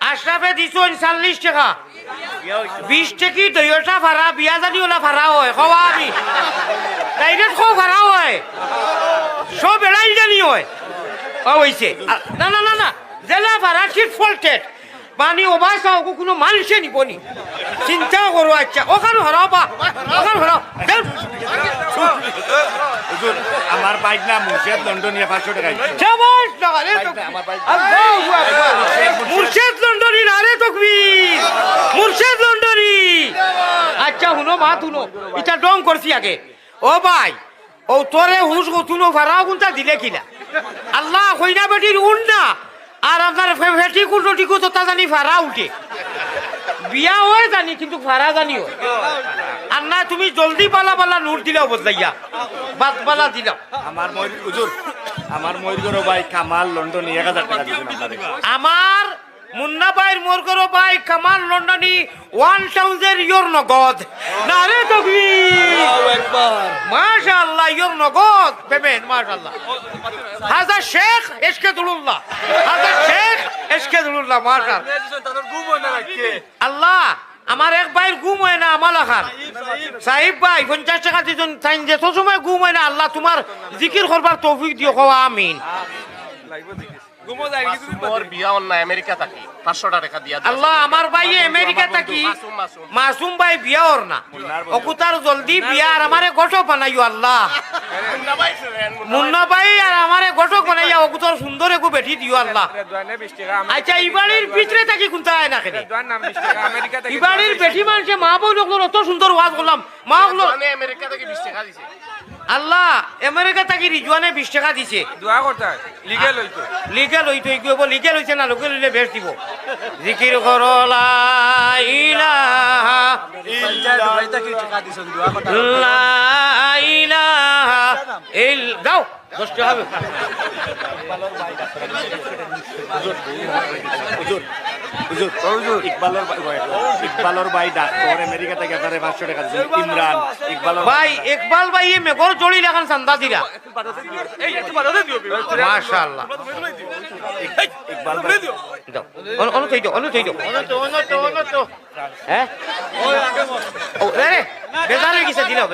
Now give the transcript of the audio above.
আশরাফে দিছো চল্লিশ টাকা। বিশ টাকি দুইটা ভাড়া, বিয়া জানি ওলা ভাড়া হয় খোৱা আমি। ডাইরেক্ট খো ভাড়া হয়। সব এড়াই জানি হয়। হইছে আ- না না না না। জেলা ভাড়া ঠিক ফল্টেড ওবাই চাও কোনো মানুষে নিবনি চিন্তা করো আচ্ছা। ওখানে হরাও বা ওখানে হরাও যাও। হুজুর আমার বাইক না মুর্শিদ লন্ডনিয়া পাঁচশো টাকা মুর্শিদ লন্ডনি না রে তকবীর মুর্শিদ লন্ডনি আচ্ছা শুনো মা শুনো। এটা ডং করছি আগে। ও ভাই ও তোরে হুস তুনো ভাড়াও কোনটা দিলে কিনা? আল্লাহ কইনা বেটির উন না। আর আপনার ফেটি কুটি কু তো জানি ভাড়া উঠে। বিয়া হয় জানি কিন্তু ভাড়া জানি হয়। আর না তুমি জলদি পালা পালা নোট দিলাও বদলাইয়া বাদ পালা দিলাও। আমার ময়ূর হুজুর আমার ময়ূরগড় বাইক কামাল লন্ডন এক হাজার টাকা আমার মুন্না ভাইয়ের মোরগর ভাই কামাল লন্ডনি ওয়ান থাউজেন্ড ইয়োর নগদ। না রে তকবি মাশাআল্লাহ ইয়োর নগদ। পেমেন্ট মাশাআল্লাহ। হাজা শেখ এসকে দুলুল্লাহ। হাজা শেখ এসকে দুলুল্লাহ মাশাআল্লাহ। আল্লাহ আমার এক ভাইয়ের ঘুম হয় না আমার খান সাহিব ভাই পঞ্চাশ টাকা দিজন টাইম যেত সময় ঘুম হয় না আল্লাহ তোমার জিকির করবার তৌফিক দিও কওয়া আমিন। মোর বিয়া অন্য আমেরিকা থাকি। পাঁচশোটা টাকা দিয়া আল্লাহ আমার ভাই আমেরিকা থাকি। মাসুম, মাসুম। মাসুম ভাই বিয়া ওর না অকুতার জলদি বিয়া আর আমারে গঠক বানাইও আল্লাহ। মুন্না ভাই আর আমারে গঠক বানাইয়া অকুতার সুন্দর একু বেঠি দিও আল্লাহ। আচ্ছা ইবাড়ির পিছরে থাকি কোনটা আয় না খেলে ইবাড়ির বেঠি মানুষে মা বউ লোক অত সুন্দর ওয়াজ করলাম। মা হলো আমেরিকা থেকে বিশ টাকা দিছে। আল্লাহ আমেরিকা থাকি রিজওয়ানে বিশ টাকা দিছে। দোয়া করতে লিগেল হইতো। লিগেল হইতো লিগেল হইছে না লোকে লইলে বেশ দিব। জিকির করলা ইলাহা লা ইলাহা ইল দাও দশ টাকা হবে। হুজুর হুজুর ভাই ইকবালর ভাই ডাক্তার আমেরিকা থেকে আপনারে পাঁচশো টাকা দিয়েছেন ইমরান। ইকবালর ভাই ইকবাল ভাই এ মেঘর দিরা মাশাআল্লাহ। ইকবাল ভাই দাও অন- অনু থই দাও অনু থই দাও হ্যাঁ ও রে রে বেজার হয়ে গেছে দিলাও